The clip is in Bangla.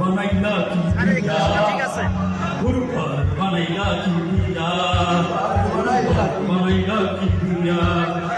বানাইলা কি আরে বানাইলা কি বানাইলা কি